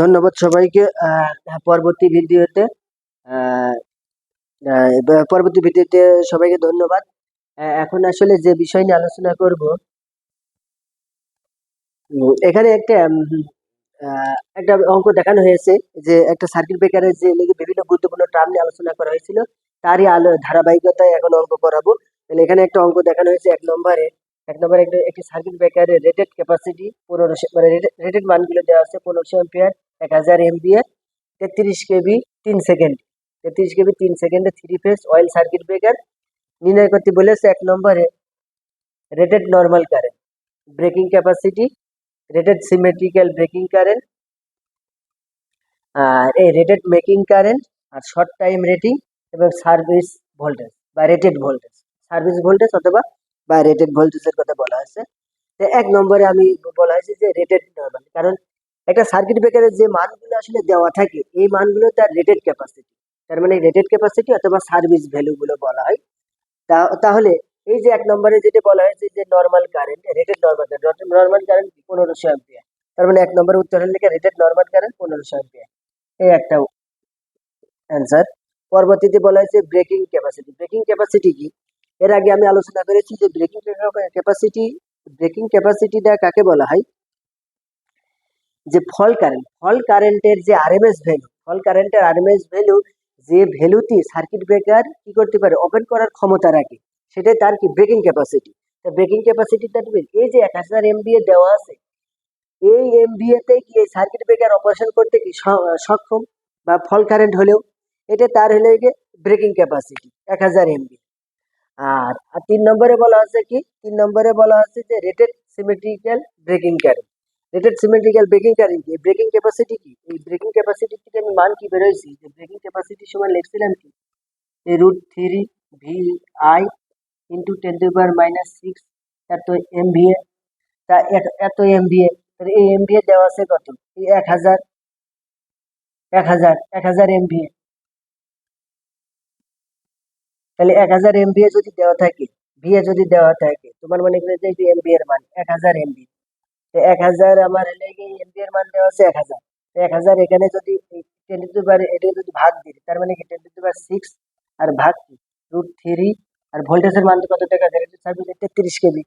ধন্যবাদ সবাইকে। পরবর্তী ভিডিওতে পরবর্তী ভিডিওতে সবাইকে ধন্যবাদ। এখন আসলে যে বিষয় নিয়ে আলোচনা করব এখানে একটা একটা অঙ্ক দেখানো হয়েছে যে একটা সার্কিট ব্রেকারের যে বিভিন্ন গুরুত্বপূর্ণ টার্ম নিয়ে আলোচনা করা হয়েছিল, তারই আলো ধারাবাহিকতায় এখন অঙ্ক করাবো। এখানে একটা অঙ্ক দেখানো হয়েছে এক নম্বরে। এক নম্বর একটা সার্কিট ব্রেকারের রেটেড ক্যাপাসিটি পনেরোশো মানে রেটেড মানগুলো দেওয়া আছে, পনেরোশো এম্পিয়ার এক হাজার এমবিএ তেত্রিশ কেবি, তিন সেকেন্ড তেত্রিশ কেবি, তিন সেকেন্ডে three phase oil circuit breaker নির্ণয় করতে বলেছে এক নম্বরে rated normal current breaking capacity rated symmetrical breaking current আর এই রেটেড মেকিং কারেন্ট আর শর্ট টাইম রেটিং এবং সার্ভিস ভোল্টেজ বা রেটেড ভোল্টেজ সার্ভিস ভোল্টেজ অথবা বা রেটেড ভোল্টেজের কথা বলা হয়েছে তো এক নম্বরে আমি বলা হয়েছে যে রেটেড কারণ একটা সার্কিট ব্রেকারের যে মানগুলো আসলে দেওয়া থাকে, এই মানগুলো তার রেটেড ক্যাপাসিটি তার মানে রেটেড ক্যাপাসিটি অথবা সার্ভিস ভ্যালুগুলো বলা হয়। তা, তাহলে এই যে এক নম্বরে যেটা বলা হয়েছে যে normal current rated normal current normal current পনেরোশো অ্যাম্পিয়ার তার মানে এক নম্বরে উত্তর হলে রেটেড নর্মাল কারেন্ট পনেরোশো অ্যাম্পিয়ার এই একটা অ্যান্সার পরবর্তীতে বলা হয়েছে ব্রেকিং ক্যাপাসিটি ব্রেকিং ক্যাপাসিটি কি? এর আগে আমি আলোচনা করেছি যে ব্রেকিং ক্যাপাসিটি ব্রেকিং ক্যাপাসিটিটা কাকে বলা হয়? যে ফল কারেন্ট ফল কারেন্টের যে আরএমএস ভ্যালু ফল কারেন্টের আরএমএস ভ্যালু যে ভ্যালুতে সার্কিট ব্রেকার কি করতে পারে? ওপেন করার ক্ষমতা রাখে। সেটাই তার কি? ব্রেকিং ক্যাপাসিটি ব্রেকিং ক্যাপাসিটিটা এই যে এক হাজার এমবিএ দেওয়া আছে, এই এমবিএ তে কি এই সার্কিট ব্রেকার অপারেশন করতে কি সক্ষম? বা ফল কারেন্ট হলেও, এটা তার হলে ব্রেকিং ক্যাপাসিটি এক হাজার এমবি আর তিন নম্বরে বলা আছে কি? তিন নম্বরে বলা আছে যে rated symmetrical breaking current rated symmetrical breaking current কি? ব্রেকিং ক্যাপাসিটি কি? এই ব্রেকিং ক্যাপাসিটি থেকে আমি মান কি বেরোইছি? যে ব্রেকিং ক্যাপাসিটি সময় লিখছিলাম কি? এই root three V I into ten to power minus six এত এম ভি এ তা এত এমভিএ এই এম ভি এ দেওয়া আছে কত? এই এক হাজার এক হাজার এক হাজার এমভিএ তাহলে এক হাজার এমবিএ যদি দেওয়া থাকে ভিএ যদি দেওয়া থাকে, তোমার মনে করে যে এমবি এর মান, এক হাজার এমবি এক হাজার আমার এমবি এর মান দেওয়া আছে এক হাজার? এক হাজার এখানে যদি টেন টু পাওয়ার এটা যদি ভাগ দিই, তার মানে কি টেন টু পাওয়ার সিক্স আর ভাগ কি রুট থ্রি আর ভোল্টেজের মান কত টাকা? রেটেড সার্ভিস তেত্রিশ কেবি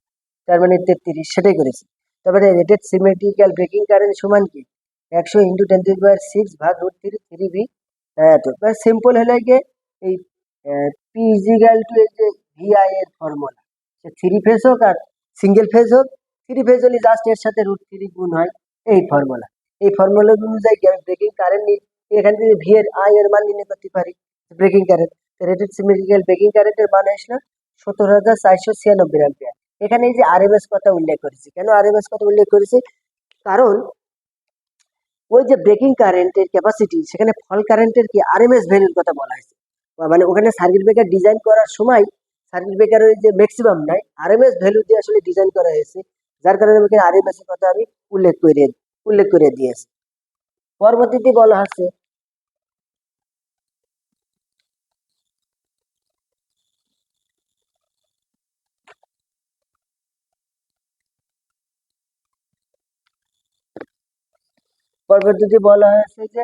তার মানে তেত্রিশ, সেটাই করেছি। তারপরে রেটেড সিমেট্রিক্যাল ব্রেকিং কারেন্ট সমান কি? একশো into ten to power six ভাগ রুট থ্রি থ্রি বি হ্যাঁ তো সিম্পল হলে গিয়ে এই পি ইজিক্যাল টু এই যে ভিআই এর ফর্মুলা সে থ্রি ফেজ হোক আর সিঙ্গেল ফেজ হোক থ্রি ফেজ হলে জাস্ট এর সাথে রুট থ্রি গুণ হয় এই ফর্মুলা এই ফর্মুলা অনুযায়ী ব্রেকিং কারেন্ট নিই এখান থেকে ভি এর আই এর মান নির্ণয় করতে পারি breaking current rated symmetrical breaking কারেন্টের মান আসলো সত্তর হাজার চারশো ছিয়ানব্বই অ্যাম্পিয়ার এখানে এই যে আরএমএস কথা উল্লেখ করেছি। কেন আরএমএস কথা উল্লেখ করেছি? কারণ ওই যে ব্রেকিং কারেন্টের ক্যাপাসিটি সেখানে ফল কারেন্টের কি আরএমএস ভ্যালুর কথা বলা হয়েছে। মানে ওখানে সার্কিট ব্রেকার ডিজাইন করার সময় সার্কিট ব্রেকারের যে ম্যাক্সিমাম নাই আরএমএস ভ্যালু দিয়ে আসলে ডিজাইন করা হয়েছে। যার কারণে আমি আরএমএস এর কথা আমি উল্লেখ করে উল্লেখ করে দিয়েছি। পরবর্তীতে বলা হচ্ছে, পরবর্তীতে বলা হয়েছে যে,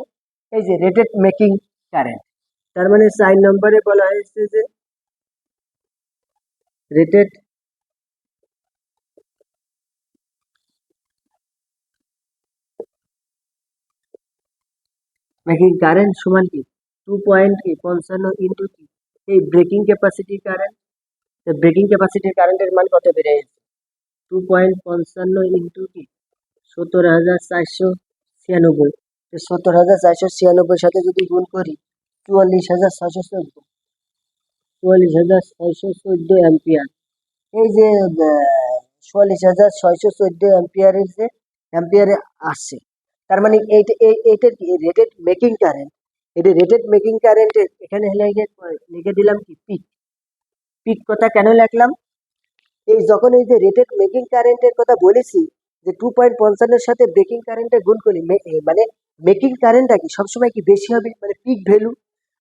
এই যে রেটেড মেকিং কারেন্ট তার মানে চার নম্বরে বলা হয়েছে যে রেটেড মেকিং কারেন্ট সমান কি? টু পয়েন্ট কি? পঞ্চান্ন ইন্টু কি? এই ব্রেকিং ক্যাপাসিটি কারেন্ট ব্রেকিং ক্যাপাসিটির কারেন্টের মান কত বেড়ে গেছে? টু পয়েন্ট পঞ্চান্ন ইন্টু কি? সত্তর হাজার চারশো ছিয়ানব্বই। সত্তর হাজার চারশো ছিয়ানব্বই সাথে যদি গুণ করি চুয়াল্লিশ হাজার ছয়শো চোদ্দ। চুয়াল্লিশ হাজার ছয়শো চোদ্দ অ্যাম্পিয়ার এই যে চুয়াল্লিশ হাজার ছয়শো চোদ্দ অ্যাম্পিয়ারের যে অ্যাম্পিয়ারে আসছে, তার মানে এইটা এই- এইটার কি রেটেড মেকিং কারেন্ট এটা রেটেড মেকিং কারেন্টের এখানে লিখে দিলাম কি? পিক পিক কথা কেন লিখলাম? এই যখন এই যে রেটেড মেকিং কারেন্টের কথা বলেছি, যে টু পয়েন্ট পঞ্চান্নের সাথে ব্রেকিং কারেন্টে গুণ করি মানে মেকিং কারেন্টটা কি সবসময় কি বেশি হবে? মানে পিক ভ্যালু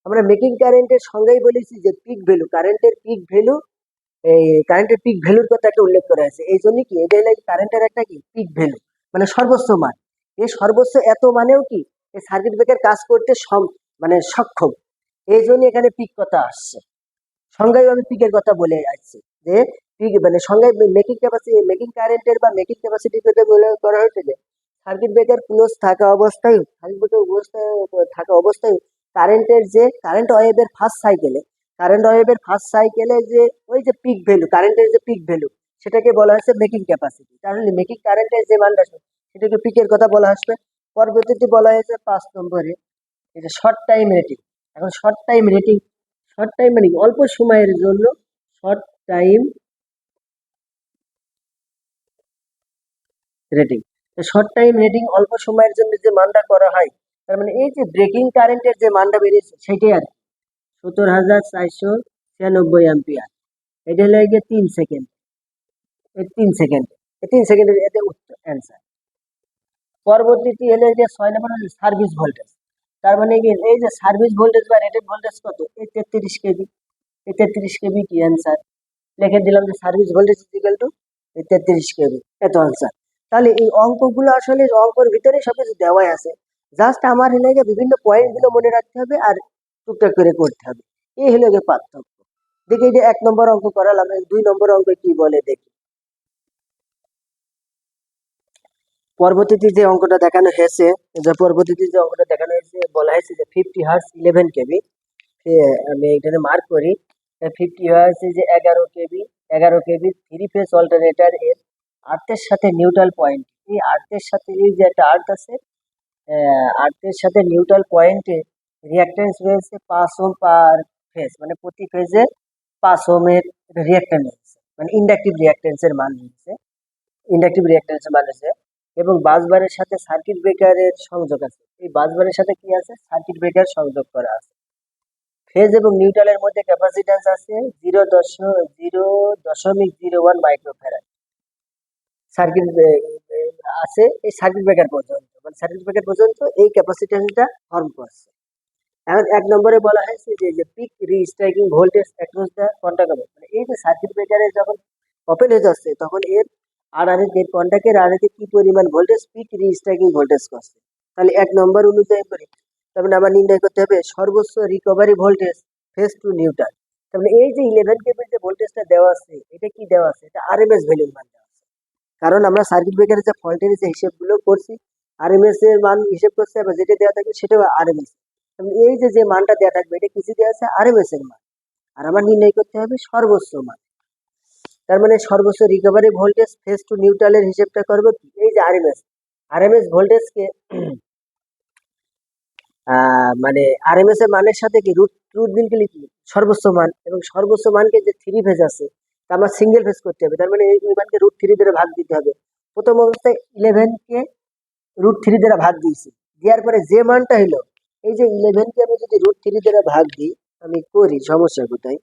আমরা মেকিং কারেন্টের সংজ্ঞাই বলেছি যে পিক ভ্যালু কারেন্টের পিক ভ্যালু এই কারেন্টের পিক ভ্যালুর কথা একটা উল্লেখ করা আছে। এই জন্য কি? এটা হলো কারেন্টের একটা কি? পিক ভ্যালু মানে সর্বোচ্চ মান। এই সর্বোচ্চ এত মানেও কি? এই সার্কিট ব্রেকার কাজ করতে মানে সক্ষম। এই জন্য এখানে পিক কথা আসছে। সংজ্ঞায় আমি পিকের কথা বলে আসছি যে পিক মানে সংজ্ঞায় মেকিং ক্যাপাসিটি মেকিং কারেন্টের বা মেকিং ক্যাপাসিটি কথা বলে করা হয়েছে যে সার্কিট ব্রেকার ক্লোজ থাকা অবস্থায় সার্কিট ব্রেকার অবস্থায় থাকা অবস্থায় কারেন্টের যে কারেন্ট ওয়েভের ফার্স্ট সাইকেলে কারেন্ট ওয়েভের ফার্স্ট সাইকেলে যে ওই যে পিক ভ্যালু কারেন্টের যে পিক ভ্যালু সেটাকে বলা হচ্ছে মেকিং ক্যাপাসিটি তাহলে মেকিং কারেন্টের যে মানটা সেটাকে পিকের কথা বলা আসবে। পরবর্তীতে বলা হয়েছে পাঁচ নম্বরে, এটা শর্ট টাইম রেটিং এখন short time rating short time মানে অল্প সময়ের জন্য short time rating short time rating অল্প সময়ের জন্য যে মানটা করা হয় তার মানে এই যে ব্রেকিং কারেন্টের যে মানটা বেরিয়েছে, সেটাই আর সত্তর হাজার চারশো ছিয়ানব্বই অ্যাম্পিয়ার এটা হলো গিয়ে তিন সেকেন্ড তিন সেকেন্ড তিন সেকেন্ডের এতে উত্তর অ্যান্সার পরবর্তীটি হলো যে ছয় নম্বর হলো সার্ভিস ভোল্টেজ তার মানে কি, এই যে সার্ভিস ভোল্টেজ বা রেটেড ভোল্টেজ কত? এই তেত্রিশ কেবি। এই তেত্রিশ কেবি কি অ্যান্সার লিখে দিলাম যে সার্ভিস ভোল্টেজ ইকুয়াল টু এই তেত্রিশ কেবি। এত অ্যান্সার তাহলে এই অঙ্কগুলো আসলে অঙ্কর ভিতরে সবকিছু দেওয়াই আছে। জাস্ট আমার হলে বিভিন্ন পয়েন্টগুলো মনে রাখতে হবে আর টুকটাক করে করতে হবে। এই হলো গিয়ে পার্থক্য। দেখি যে এক নম্বর অঙ্ক করালাম দুই নম্বর অঙ্ক কি বলে দেখি। পরবর্তীতে যে অঙ্কটা দেখানো হয়েছে, যে পরবর্তীতে যে অঙ্কটা দেখানো হয়েছে, বলা হয়েছে যে ফিফটি হার্স ইলেভেন কেবি আমি এখানে মার্ক করি। ফিফটি হার্স যে এগারো কেবি এগারো কেবি থ্রি ফেস অল্টারনেটার এর আর্থের সাথে নিউট্রাল পয়েন্ট এই আর্থের সাথে এই যে একটা আর্থ আছে আর্থের সাথে নিউট্রাল পয়েন্টে রিয়াক্টেন্স রয়েছে পাঁচ ওম পার ফেজ মানে প্রতি ফেজে পাঁচ ওমের রিয়াক্টেন্স রয়েছে। মানে ইন্ডাকটিভ রিয়াক্টেন্সের মান রয়েছে। ইন্ডাকটিভ রিয়াক্টেন্সের মান রয়েছে। এবং বাসবারের সাথে সার্কিট ব্রেকারের সংযোগ আছে। এই বাসবারের সাথে কি আছে? সার্কিট ব্রেকার সংযোগ করা আছে। ফেজ এবং নিউট্রালের মধ্যে ক্যাপাসিট্যান্স আছে জিরো দশ জিরো দশমিক জিরো ওয়ান মাইক্রোফ্যারাড সার্কিট আছে এই সার্কিট ব্রেকার পর্যন্ত। মানে সার্কিট ব্রেকার পর্যন্ত এই ক্যাপাসিট্যান্সটা ফর্ম করছে। এখন এক নম্বরে বলা হয়েছে যে যে peak restriking voltage across the contact মানে এই যে সার্কিট ব্রেকারে যখন ওপেন হয়ে যাচ্ছে, তখন এর আর আর এর কন্টাক্টের আর কি পরিমাণ ভোল্টেজ পিক রিস্ট্রাইকিং ভোল্টেজ করছে। তাহলে এক নম্বর অনুযায়ী করি তার মানে আমার নির্ণয় করতে হবে, সর্বোচ্চ recovery voltage phase to neutral তার মানে এই যে ইলেভেন কেবির যে ভোল্টেজটা দেওয়া আছে, এটা কি দেওয়া আছে? এটা আরএমএস ভ্যালুর মান দেওয়া আছে। কারণ আমরা সার্কিট ব্রেকারের যে ফল্টের যে হিসেবগুলো করছি আরএমএস এর মান হিসেব করছে আবার যেটা দেওয়া থাকবে সেটাও এস এই যে যে মানটা দেওয়া থাকবে, এটা কিছু দেওয়া আছে? আরএমএস এর মান। আর আমার নির্ণয় করতে হবে সর্বোচ্চ মান। তার মানে সর্বোচ্চ রিকভারি ভোল্টেজ ফেস টু নিউট্রালের হিসেবটা করব এই যে আরএমএস আরএমএস ভোল্টেজকে মানে আরএমএস এর মানের সাথে কি রুট রুট বিল কি সর্বোচ্চ মান। এবং সর্বোচ্চ মানকে যে থ্রি ফেজ আছে, তা আমার সিঙ্গেল ফেজ করতে হবে। তার মানে এই মানকে রুট থ্রি দ্বারা ভাগ দিতে হবে। প্রথম অবস্থায় ইলেভেনকে রুট থ্রি দ্বারা ভাগ দিয়েছি। দেওয়ার পরে যে মানটা হলো এই যে ইলেভেনকে আমি যদি রুট থ্রি দ্বারা ভাগ দিই, আমি করি, সমস্যা কোথায়?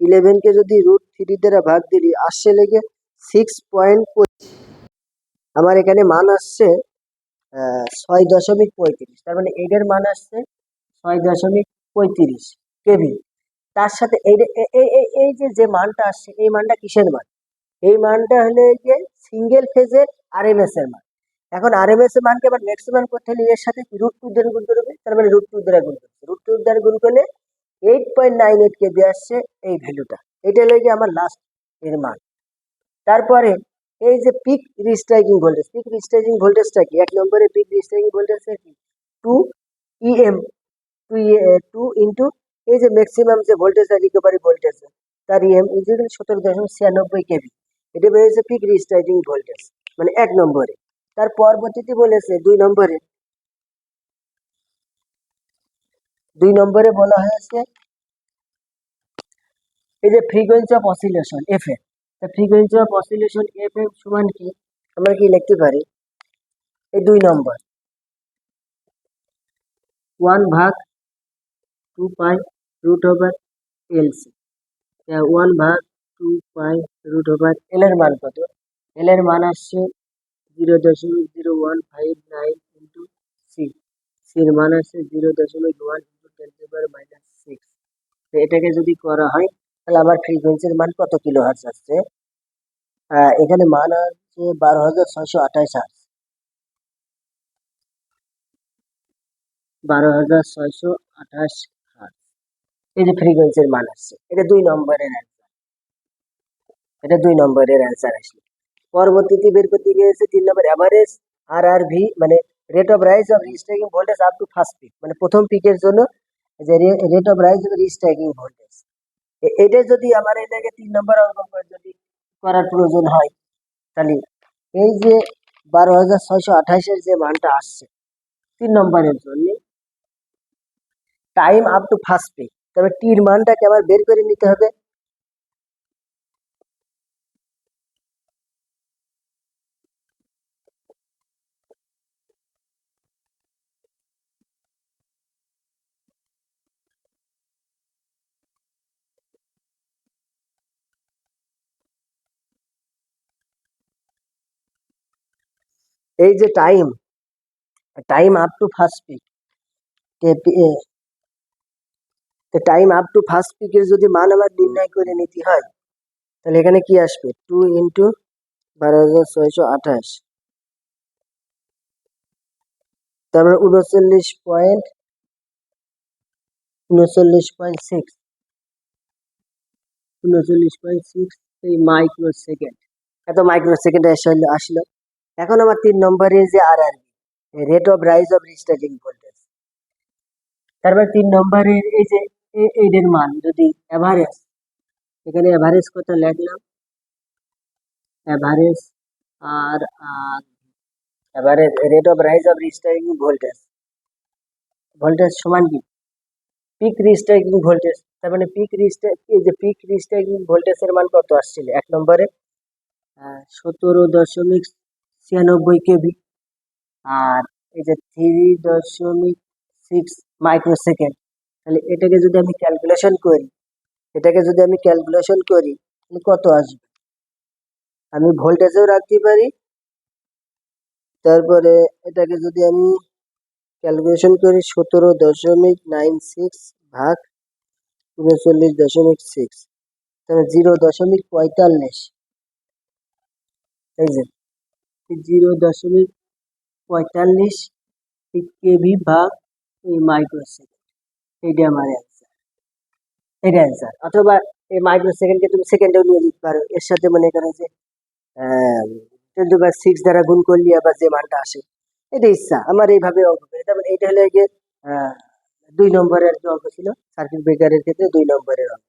ইলেভেনকে যদি রুট থ্রি দ্বারা ভাগ দিলি, আসছে লেগে সিক্স পয়েন্ট আমার এখানে মান আসছে ছয় দশমিক পঁয়ত্রিশ। তার মানে এটার মান আসছে ছয় দশমিক পঁয়ত্রিশ কেভি তার সাথে এই এই যে যে মানটা আসছে, এই মানটা কিসের মান? এই মানটা হলে যে সিঙ্গেল ফেজের আর এম এস এর মান। এখন আরএমএস এর মানকে আবার ম্যাক্সিমাম করতে হলে এর সাথে রুট টু দ্বারা গুণ করবে? তার মানে রুট টু দ্বারা গুণ করবে। রুট টু দ্বারা গুণ করলে eight point nine eight kV আসছে এই ভ্যালুটা এটা হলো গিয়ে আমার লাস্ট এর মান। তারপরে এই যে peak restriking voltage peak restriking ভোল্টেজটা কি? এক নম্বরে পিক রিস্ট্রাইকিং ভোল্টেজটা কি? Two EM two two into এই যে ম্যাক্সিমাম যে ভোল্টেজ আর রিকভারি ভোল্টেজ তার ইএম ইজিক্যাল সতেরো দশমিক ছিয়ানব্বই কেবি এটা বেড়েছে পিক রিস্ট্রাইকিং ভোল্টেজ মানে এক নম্বরে। তার পরবর্তীতে বলেছে, দুই নম্বরে। দুই নম্বরে বলা হয়েছে, এই যে frequency of oscillation F A frequency of oscillation F M সমান কি? আমরা কি লিখতে পারি? এই দুই নম্বর। ওয়ান ভাগ two pi root over L C one ভাগ two pi root over L এর মান কত? এল এর মান আসছে জিরো দশমিক zero one five nine into C সির মান আসছে জিরো দশমিক one into ten power minus six তো এটাকে যদি করা হয়, তাহলে আমার ফ্রিকোয়েন্সির মান কত কিলো হার্স আসছে এখানে মান আছে বারো হাজার ছয়শো আঠাশ হার্স বারো হাজার ছয়শো আঠাশ হার্জ এই যে ফ্রিকোয়েন্সির মান আসছে, এটা দুই নম্বরের অ্যান্সার এটা দুই নম্বরের অ্যান্সার আসলো। পরবর্তীতে বের করতে গিয়েছে তিন নম্বর অ্যাভারেজ আর আর ভি মানে rate of rise of restriking voltage up to first peak মানে প্রথম পিকের জন্য যে rate of rise of restriking voltage এটা যদি আমার এটাকে তিন নম্বর অঙ্ক যদি করার প্রয়োজন হয়, তাহলে এই যে বারো হাজার ছয়শো আঠাশের যে মানটা আসছে, তিন নম্বরের জন্য time up to first peak তবে টির মানটাকে আবার বের করে নিতে হবে। এই যে time time up to first peak time up to first পিকের যদি মান আমার নির্ণয় করে নিতে হয়, তাহলে এখানে কি আসবে? টু ইন্টু বারো হাজার ছয়শো আঠাশ। তারপরে উনচল্লিশ পয়েন্ট উনচল্লিশ পয়েন্ট সিক্স উনচল্লিশ পয়েন্ট সিক্স মাইক্রো সেকেন্ড এত মাইক্রো সেকেন্ড আসলে আসলো। এখন আমার তিন নম্বরের যে R R rate of rise of restarting voltage তারপর তিন নম্বরের এই যে এ- এইটার মান, যদি অ্যাভারেজ এখানে অ্যাভারেজ কত লিখলাম? Average R R average rate of rise of restarting voltage voltage সমান কি? পিক রিস্টার্টিং ভোল্টেজ তার মানে পিক রিস্টার যে পিক রিস্টার্টিং ভোল্টেজের মান কত আসছিল? এক নম্বরে সতেরো দশমিক ছিয়ানব্বই কেভি আর এই যে থ্রি দশমিক সিক্স মাইক্রো সেকেন্ড তাহলে এটাকে যদি আমি ক্যালকুলেশন করি, এটাকে যদি আমি ক্যালকুলেশন করি, তাহলে কত আসবে? আমি ভোল্টেজেও রাখতে পারি। তারপরে এটাকে যদি আমি ক্যালকুলেশন করি, সতেরো দশমিক নাইন সিক্স ভাগ উনচল্লিশ দশমিক সিক্স তাহলে জিরো দশমিক পঁয়তাল্লিশ। এই যে জিরো দশমিক পঁয়তাল্লিশ কেভি ভাগ এই মাইক্রো সেকেন্ড এইটা আমার অ্যান্সার এটা অ্যান্সার অথবা এই মাইক্রো সেকেন্ডকে তুমি সেকেন্ডেও নিয়ে নিতে পারো। এর সাথে মনে করো যে টেন টু পাওয়ার সিক্স দ্বারা গুণ করলে আবার যে মানটা আসে এটা ইচ্ছা। আমার এইভাবে অঙ্ক করে। তার মানে এইটা হলো আহ, দুই নম্বরের যে অঙ্ক ছিল সার্কিট ব্রেকারের ক্ষেত্রে দুই নম্বরের অঙ্ক।